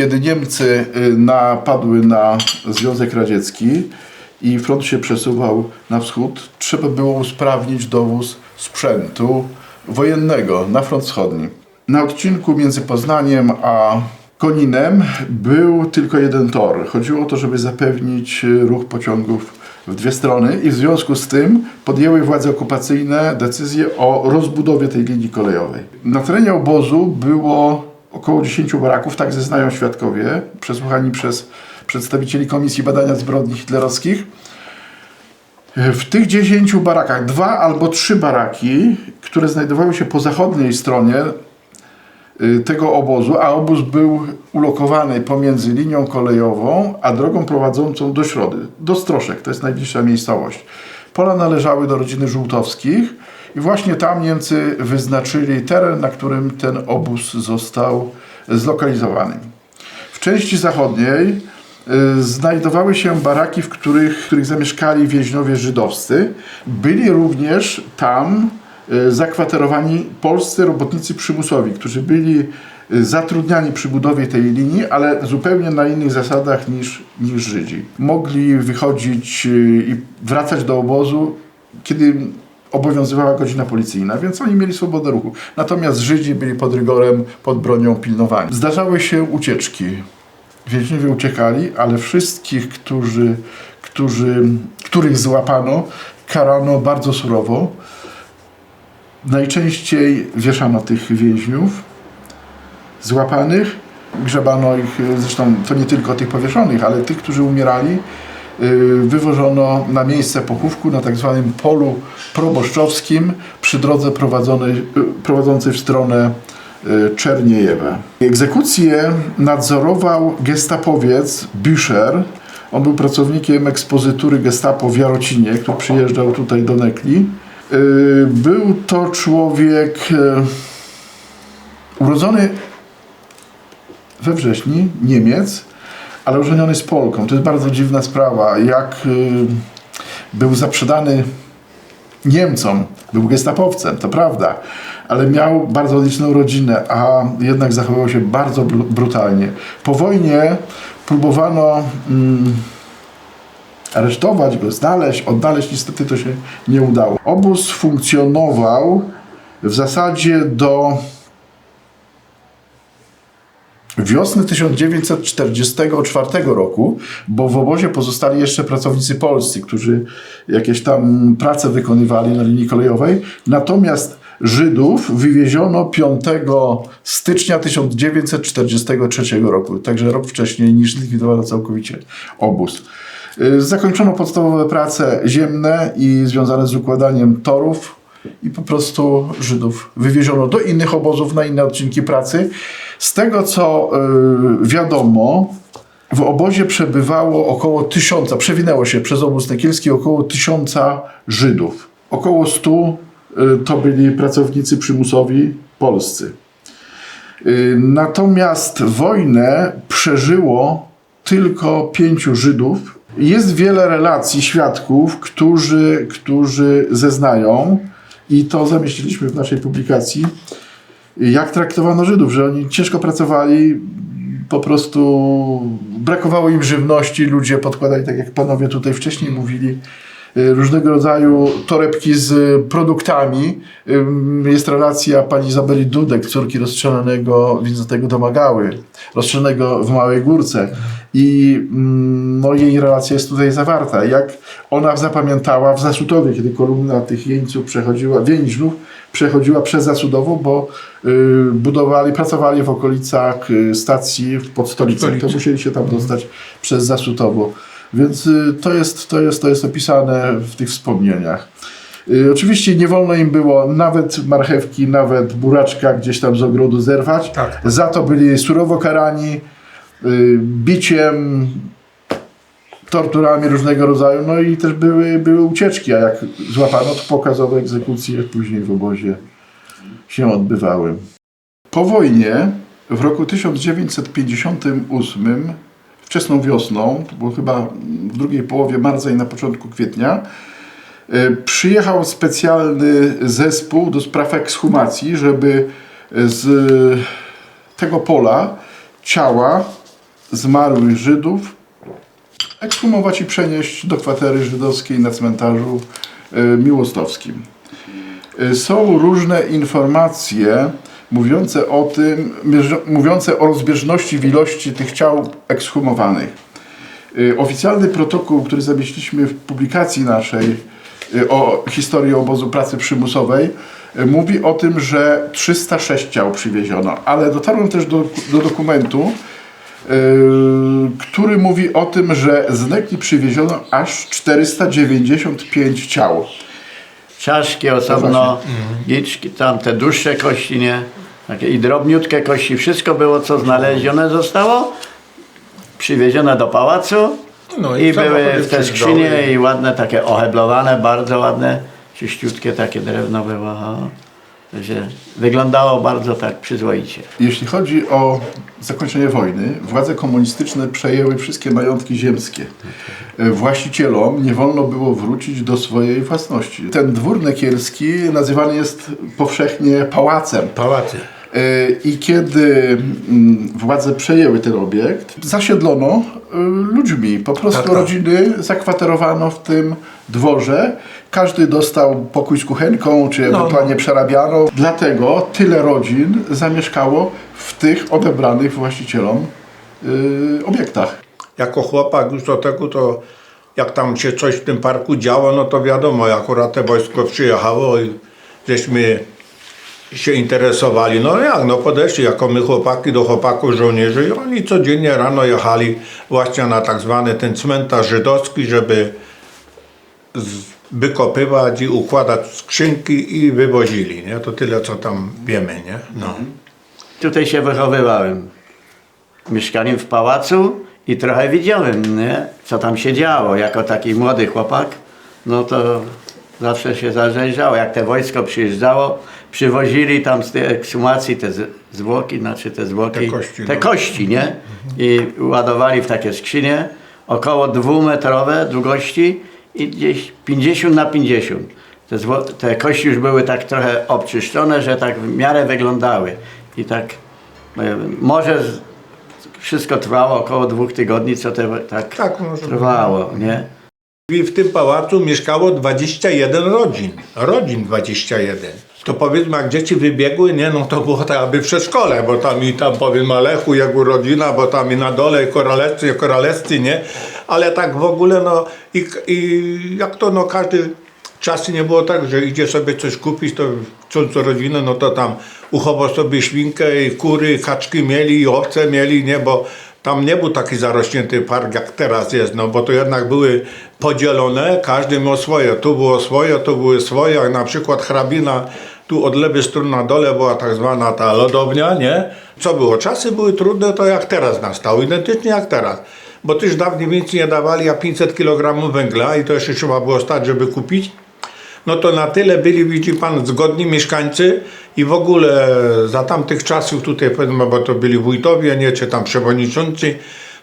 kiedy Niemcy y, napadły na Związek Radziecki i front się przesuwał na wschód, trzeba było usprawnić dowóz sprzętu wojennego na front wschodni. Na odcinku między Poznaniem a Koninem był tylko jeden tor. Chodziło o to, żeby zapewnić ruch pociągów w dwie strony i w związku z tym podjęły władze okupacyjne decyzję o rozbudowie tej linii kolejowej. Na terenie obozu było około 10 baraków, tak zeznają świadkowie, przesłuchani przez przedstawicieli Komisji Badania Zbrodni Hitlerowskich. W tych 10 barakach dwa albo trzy baraki, które znajdowały się po zachodniej stronie y, tego obozu, a obóz był ulokowany pomiędzy linią kolejową a drogą prowadzącą do Środy, do Stroszek, to jest najbliższa miejscowość. Pola należały do rodziny Żółtowskich i właśnie tam Niemcy wyznaczyli teren, na którym ten obóz został zlokalizowany. W części zachodniej y, znajdowały się baraki, w których, w których zamieszkali więźniowie żydowscy. Byli również tam y, zakwaterowani polscy robotnicy przymusowi, którzy byli y, zatrudniani przy budowie tej linii, ale zupełnie na innych zasadach niż, niż Żydzi. Mogli wychodzić i wracać do obozu, kiedy obowiązywała godzina policyjna, więc oni mieli swobodę ruchu. Natomiast Żydzi byli pod rygorem, pod bronią pilnowani. Zdarzały się ucieczki. Więźniowie uciekali, ale wszystkich, którzy, którzy, których złapano, karano bardzo surowo. Najczęściej wieszano tych więźniów złapanych, grzebano ich, zresztą to nie tylko tych powieszonych, ale tych, którzy umierali, wywożono na miejsce pochówku na tak zwanym polu proboszczowskim przy drodze y, prowadzącej w stronę y, Czerniejewa. Egzekucję nadzorował gestapowiec Büscher. On był pracownikiem ekspozytury gestapo w Jarocinie, który przyjeżdżał tutaj do Nekli. Y, Był to człowiek y, urodzony we wrześniu, Niemiec, ale ożeniony z Polką. To jest bardzo dziwna sprawa. Jak y, był zaprzedany Niemcom, był gestapowcem, to prawda, ale miał bardzo liczną rodzinę, a jednak zachowywał się bardzo bru- brutalnie. Po wojnie próbowano mm, aresztować go, znaleźć, odnaleźć, niestety to się nie udało. Obóz funkcjonował w zasadzie do wiosny 1944 roku, bo w obozie pozostali jeszcze pracownicy polscy, którzy jakieś tam prace wykonywali na linii kolejowej. Natomiast Żydów wywieziono 5 stycznia 1943 roku, także rok wcześniej niż zlikwidowano całkowicie obóz. Y, Zakończono podstawowe prace ziemne i związane z układaniem torów i po prostu Żydów wywieziono do innych obozów na inne odcinki pracy. Z tego co y, wiadomo, w obozie przebywało około tysiąca, przewinęło się przez obóz nekielski około tysiąca Żydów. Około stu y, to byli pracownicy przymusowi polscy. Y, Natomiast wojnę przeżyło tylko pięciu Żydów. Jest wiele relacji świadków, którzy, którzy zeznają, i to zamieściliśmy w naszej publikacji, jak traktowano Żydów, że oni ciężko pracowali, po prostu brakowało im żywności, ludzie podkładali, tak jak panowie tutaj wcześniej mówili, y, różnego rodzaju torebki z produktami. Jest relacja pani Izabeli Dudek, córki rozstrzelanego Wincentego Domagały, rozstrzelanego w Małej Górce. I mm, no, jej relacja jest tutaj zawarta. Jak ona zapamiętała w Zasutowie, kiedy kolumna tych jeńców przechodziła, więźniów przechodziła przez Zasudową, bo y, budowali, pracowali w okolicach y, stacji pod stolicą. To musieli się tam dostać przez Zasutowo. Więc y, to jest, to, jest, to jest opisane w tych wspomnieniach. Y, Oczywiście nie wolno im było nawet marchewki, nawet buraczka gdzieś tam z ogrodu zerwać. Tak. Za to byli surowo karani biciem, torturami różnego rodzaju, no i też były, były ucieczki, a jak złapano, to pokazowe egzekucje później w obozie się odbywały. Po wojnie w roku 1958, wczesną wiosną, to było chyba w drugiej połowie marca i na początku kwietnia, y, przyjechał specjalny zespół do spraw ekshumacji, żeby z tego pola ciała zmarłych Żydów ekshumować i przenieść do kwatery żydowskiej na cmentarzu y, miłostowskim. Y, Są różne informacje mówiące o tym, mówiące o rozbieżności w ilości tych ciał ekshumowanych. Y, Oficjalny protokół, który zamieściliśmy w publikacji naszej o historii obozu pracy przymusowej, mówi o tym, że 306 ciał przywieziono, ale dotarłem też do, do dokumentu, który mówi o tym, że z Nekli przywieziono aż 495 ciał. Czaszki osobno, liczki, tam te dłuższe kości, nie? Takie i drobniutkie kości, wszystko było co znalezione zostało, przywiezione do pałacu No i, i były w te skrzynie i ładne, takie oheblowane, bardzo ładne, czyściutkie takie drewno było. Że wyglądało bardzo tak przyzwoicie. Jeśli chodzi o zakończenie wojny, władze komunistyczne przejęły wszystkie majątki ziemskie. E, Właścicielom nie wolno było wrócić do swojej własności. Ten dwór nekielski nazywany jest powszechnie pałacem. Pałacy. E, I kiedy mm, władze przejęły ten obiekt, zasiedlono e, ludźmi. Po prostu Tak, tak. rodziny zakwaterowano w tym dworze. Każdy dostał pokój z kuchenką, czy No, ewentualnie przerabiano. Dlatego tyle rodzin zamieszkało w tych odebranych właścicielom y, obiektach. Jako chłopak już do tego to jak tam się coś w tym parku działo, no to wiadomo, akurat te wojsko przyjechało i żeśmy się interesowali. No jak, no podeszli jako my chłopaki do chłopaków żołnierzy i oni codziennie rano jechali właśnie na tak zwany ten cmentarz żydowski, żeby wykopywać i układać skrzynki i wywozili, nie? To tyle, co tam wiemy, nie? No. Tutaj się wychowywałem. Mieszkałem w pałacu i trochę widziałem, nie? co tam się działo. Jako taki młody chłopak, no to zawsze się zajrzało. Jak te wojsko przyjeżdżało, przywozili tam z tej ekshumacji te z- zwłoki, znaczy te zwłoki, Te kości, no. kości nie? I ładowali w takie skrzynie, około dwumetrowe długości i gdzieś 50 na 50. Te, zło, te kości już były tak trochę obczyszczone, że tak w miarę wyglądały. I tak e, może z- wszystko trwało około dwóch tygodni, co te, tak, Tak, może trwało, nie? I w tym pałacu mieszkało 21 rodzin. Rodzin 21. To powiedzmy, jak dzieci wybiegły, nie, no to było tak jakby w przedszkole, bo tam i tam powiem Alechu, jego rodzina, bo tam i na dole i koralewscy, nie? Ale tak w ogóle, no i, i jak to, no każdy czasy nie było tak, że idzie sobie coś kupić, to chcąc rodzinę, no to tam uchował sobie świnkę i kury, kaczki mieli i owce mieli, nie, bo tam nie był taki zarośnięty park jak teraz jest, no bo to jednak były podzielone, każdy miał swoje, tu było swoje, tu były swoje, jak na przykład hrabina, tu od lewej strony na dole była tak zwana ta lodownia, nie? Co było? Czasy były trudne, to jak teraz nastało, identycznie jak teraz. Bo też dawniej więcej nie dawali, a 500 kg węgla i to jeszcze trzeba było stać, żeby kupić. No to na tyle byli, widzi pan, zgodni mieszkańcy i w ogóle za tamtych czasów tutaj, powiedzmy, bo to byli wójtowie, nie, czy tam przewodniczący,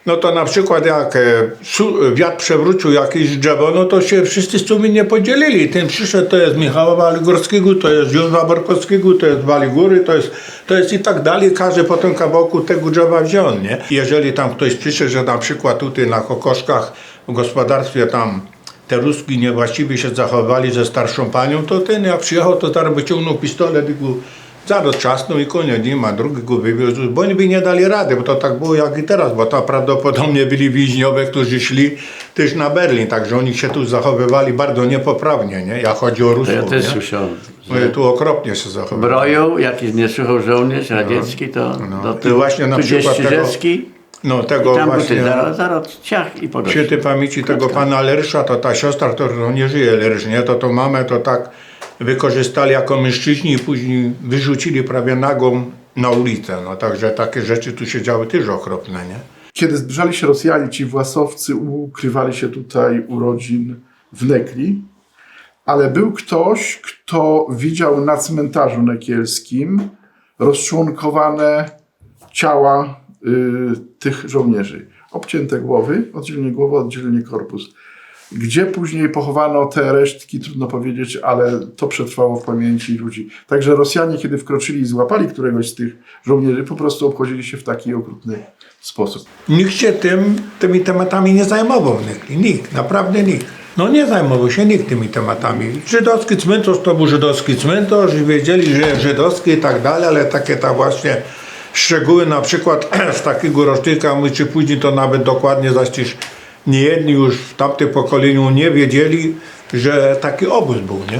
no to na przykład jak e, wiatr przewrócił jakieś drzewo, no to się wszyscy sumiennie podzielili. Ten przyszedł, to jest Michała Waligórskiego, to jest Józefa Borkowskiego, to jest Waligóry, to jest, to jest i tak dalej. Każdy potem kawałku tego drzewa wziął, nie? Jeżeli tam ktoś przyszedł, że na przykład tutaj na Kokoszkach w gospodarstwie tam te Ruski niewłaściwie się zachowali ze starszą panią, to ten jak przyjechał, to zaraz wyciągnął pistolet i go zaraz czasnął i koniec nie ma, drugi go wywiózł, bo oni by nie dali rady, bo to tak było jak i teraz, bo to prawdopodobnie byli więźniowie, którzy szli też na Berlin, także oni się tu zachowywali bardzo niepoprawnie, nie, jak chodzi o To Rusów, ja też nie? słyszałem. Oni tu okropnie się zachowywali. Broją, jakiś nie słuchał żołnierz radziecki, to no. do I właśnie na przykład tego- No i tego tam właśnie... zaraz, zaraz ciach i po gościu. Świętej pamięci tego pana Lerysza, to ta siostra, to, to nie żyje Lerysz, nie? To tą mamę to tak wykorzystali jako mężczyźni i później wyrzucili prawie nagą na ulicę. No także takie rzeczy tu się działy też okropne, nie? Kiedy zbliżali się Rosjanie, ci własowcy ukrywali się tutaj u rodzin w Nekli, ale był ktoś, kto widział na cmentarzu nekielskim rozczłonkowane ciała y, tych żołnierzy. Obcięte głowy, oddzielnie głowa, oddzielnie korpus. Gdzie później pochowano te resztki, trudno powiedzieć, ale to przetrwało w pamięci ludzi. Także Rosjanie, kiedy wkroczyli i złapali któregoś z tych żołnierzy, po prostu obchodzili się w taki okrutny sposób. Nikt się tym, tymi tematami nie zajmował. Nikt, nikt, naprawdę nikt. No nie zajmował się nikt tymi tematami. Żydowski cmentarz to był żydowski cmentarz i wiedzieli, że żydowski i tak dalej, ale takie tam właśnie szczegóły na przykład z takiego rocznika, my czy później to nawet dokładnie zaś nie jedni już w tamtym pokoleniu nie wiedzieli, że taki obóz był, nie?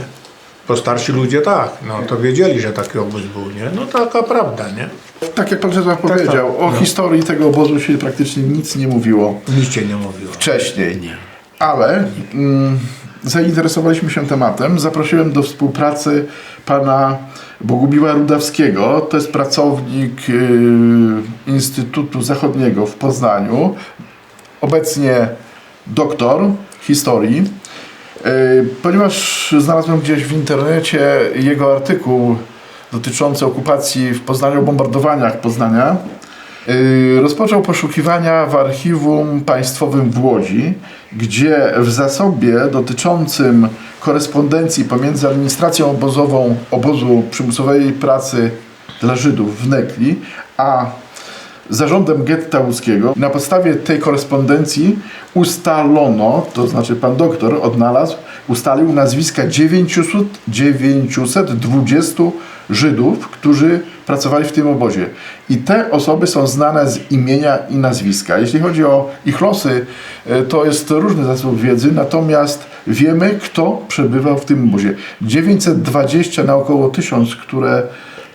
Bo starsi ludzie tak, no to wiedzieli, że taki obóz był, nie? No taka prawda, nie? Tak jak pan Czesław powiedział, tak. o No. historii tego obozu się praktycznie nic nie mówiło Nic się nie mówiło. wcześniej. Ale mm, zainteresowaliśmy się tematem. Zaprosiłem do współpracy pana Bogumiła Rudawskiego. To jest pracownik y, Instytutu Zachodniego w Poznaniu. Obecnie doktor historii. Y, Ponieważ znalazłem gdzieś w internecie jego artykuł dotyczący okupacji w Poznaniu, bombardowaniach Poznania, y, rozpoczął poszukiwania w archiwum państwowym w Łodzi, gdzie w zasobie dotyczącym korespondencji pomiędzy administracją obozową obozu przymusowej pracy dla Żydów w Nekli, a zarządem getta łódzkiego. Na podstawie tej korespondencji ustalono, to znaczy pan doktor odnalazł, ustalił nazwiska 900, 920 Żydów, którzy pracowali w tym obozie. I te osoby są znane z imienia i nazwiska. Jeśli chodzi o ich losy, e, to jest różny zasób wiedzy, natomiast wiemy, kto przebywał w tym obozie. 920 na około 1000, które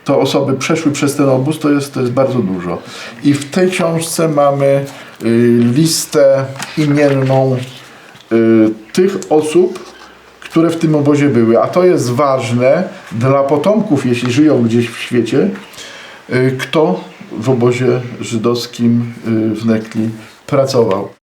to osoby przeszły przez ten obóz, to jest, to jest bardzo dużo. I w tej książce mamy y, listę imienną y, tych osób, które w tym obozie były. A to jest ważne dla potomków, jeśli żyją gdzieś w świecie, y, kto w obozie żydowskim w Nekli pracował.